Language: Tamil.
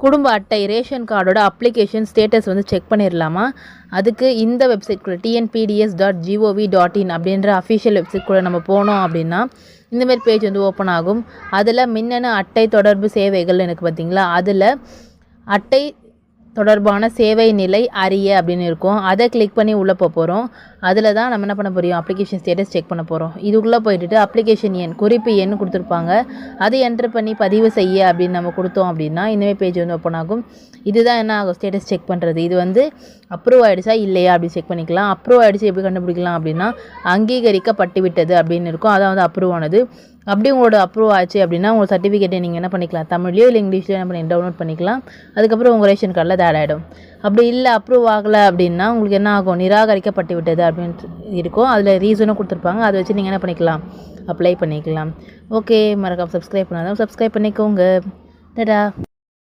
குடும்ப அட்டை ரேஷன் கார்டோட அப்ளிகேஷன் ஸ்டேட்டஸ் வந்து செக் பண்ணிடலாமா அதுக்கு இந்த வெப்சைட்குள்ளே TNPDS dot GOV dot in அப்படின்ற அஃபிஷியல் வெப்சைட்குள்ளே நம்ம போனோம் அப்படின்னா இந்தமாரி பேஜ் வந்து ஓப்பன் ஆகும். அதில் மின்னணு அட்டை தொடர்பு சேவைகள் எனக்கு பார்த்தீங்களா அதில் அட்டை தொடர்பான சேவை நிலை அறிய அப்படின்னு இருக்கும். அதை கிளிக் பண்ணி உள்ளே போக போகிறோம் அதில் தான் நம்ம என்ன பண்ண போகிறோம் அப்ளிகேஷன் ஸ்டேட்டஸ் செக் பண்ண போகிறோம் இதுக்குள்ளே போயிட்டு அப்ளிகேஷன் எண் குறிப்பு எண் கொடுத்துருப்பாங்க. அதை என்ட்ரு பண்ணி பதிவு செய்ய அப்படின்னு நம்ம கொடுத்தோம் அப்படின்னா இந்தமாரி பேஜ் வந்து ஓப்பன் ஆகும். இதுதான் என்ன ஆகும்? ஸ்டேட்டஸ் செக் பண்ணுறது இது வந்து அப்ரூவ் ஆகிடுச்சா இல்லையா? அப்படி செக் பண்ணிக்கலாம். அப்ரூவ் ஆகிடுச்சு எப்படி கண்டுபிடிக்கலாம் அப்படின்னா அங்கீகரிக்கப்பட்டு விட்டது அப்படின்னு இருக்கும். அதான் வந்து அப்ரூவ் ஆனது. அப்படி உங்களோட அப்ரூவ் ஆச்சு அப்படின்னா உங்கள் சர்டிஃபிகேட்டை நீங்கள் என்ன பண்ணிக்கலாம்? தமிழ்லையோ இல்லை இங்கிலீஷ்லையோ என்ன பண்ணி டவுன்லோட் பண்ணிக்கலாம். அதுக்கப்புறம் உங்கள் ரேஷன் கார்டில் அது ஆட் ஆகிடும் அப்படி இல்லை அப்ரூவ் ஆகலை அப்படின்னா உங்களுக்கு என்ன ஆகும்? நிராகரிக்கப்பட்டு விட்டது அப்படின்னு இருக்கும். அதில் ரீசனும் கொடுத்துருப்பாங்க. அதை வச்சு நீங்கள் என்ன பண்ணிக்கலாம்? அப்ளை பண்ணிக்கலாம். ஓகே மறக்காம சப்ஸ்கிரைப் பண்ணாதான் சப்ஸ்கிரைப் பண்ணிக்கோங்க. டடா